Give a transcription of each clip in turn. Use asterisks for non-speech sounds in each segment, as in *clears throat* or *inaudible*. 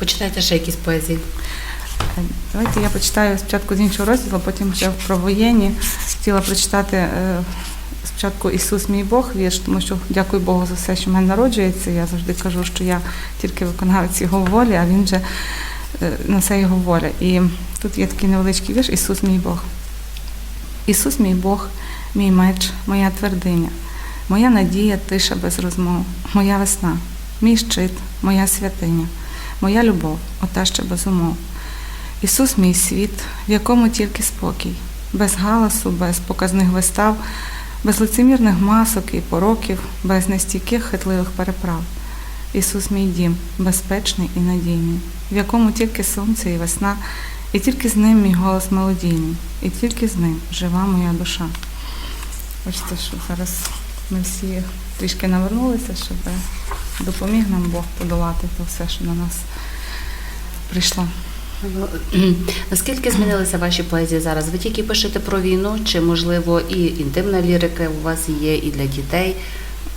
Почитайте ще якісь поезії. Е, Давайте я почитаю спочатку з іншого розділу, потім вже про воєнні. Хотіла прочитати е, спочатку Ісус мій Бог вірш, тому що дякую Богу за все, що в мене народжується. Я завжди кажу, що я тільки виконавець його волі, а він же е, на все його воля. І тут є такий невеличкий вірш Ісус мій Бог. Ісус мій Бог, мій меч, моя твердиня, моя надія, тиша без розмов, моя весна, мій щит, моя святиня, моя любов, ота ще без умов. Ісус мій світ, в якому тільки спокій, без галасу, без показних вистав, без лицемірних масок і пороків, без нестійких хитливих переправ. Ісус мій дім, безпечний і надійний, в якому тільки сонце і весна, і тільки з ним мій голос мелодійний, і тільки з ним жива моя душа. Бачите, що зараз ми всі трішки навернулися, щоб допоміг нам Бог подолати то все, що на нас прийшло. *clears throat* Наскільки змінилися ваші поезії зараз? Ви тільки пишете про війну, чи можливо і інтимна лірика у вас є, і для дітей?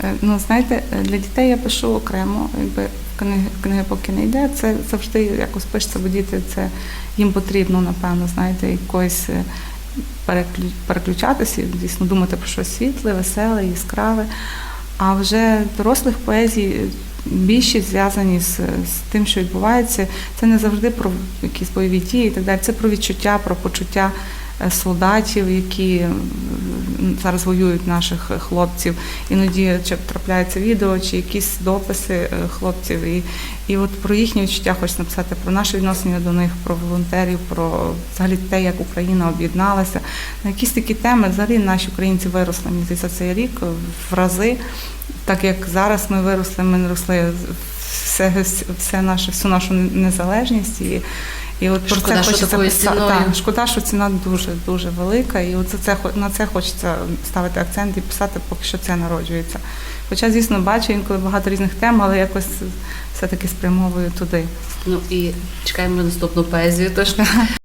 Е, Ну, знаєте, е, для дітей я пишу окремо, якби книги, книги поки не йде. Це завжди якось пишеться, бо діти це їм потрібно, напевно, знаєте, якось е, переключатися, дійсно думати про щось світле, веселе, яскраве. А вже дорослих поезій більшість зв'язані з, з тим, що відбувається. Це не завжди про якісь бойові дії і так далі. Це про відчуття, про почуття солдатів, які зараз воюють наших е, хлопців. Іноді чи трапляється відео, чи якісь дописи е, хлопців. І, і от про їхні відчуття хочу написати, про наше відношення до них, про волонтерів, про взагалі те, як Україна об'єдналася. На якісь такі теми взагалі наші українці виросли мені здається, цей рік в рази. Так як зараз ми виросли, ми росли все, все наше, всю нашу незалежність і. І от про Шкода, це хочеться писати. Так, шкода, що ціна дуже дуже велика, і от це на це хочеться ставити акцент і писати, поки що це народжується. Хоча, звісно, бачу інколи багато різних тем, але якось все-таки спрямовую туди. Ну і чекаємо на наступну поезію. Тож *laughs*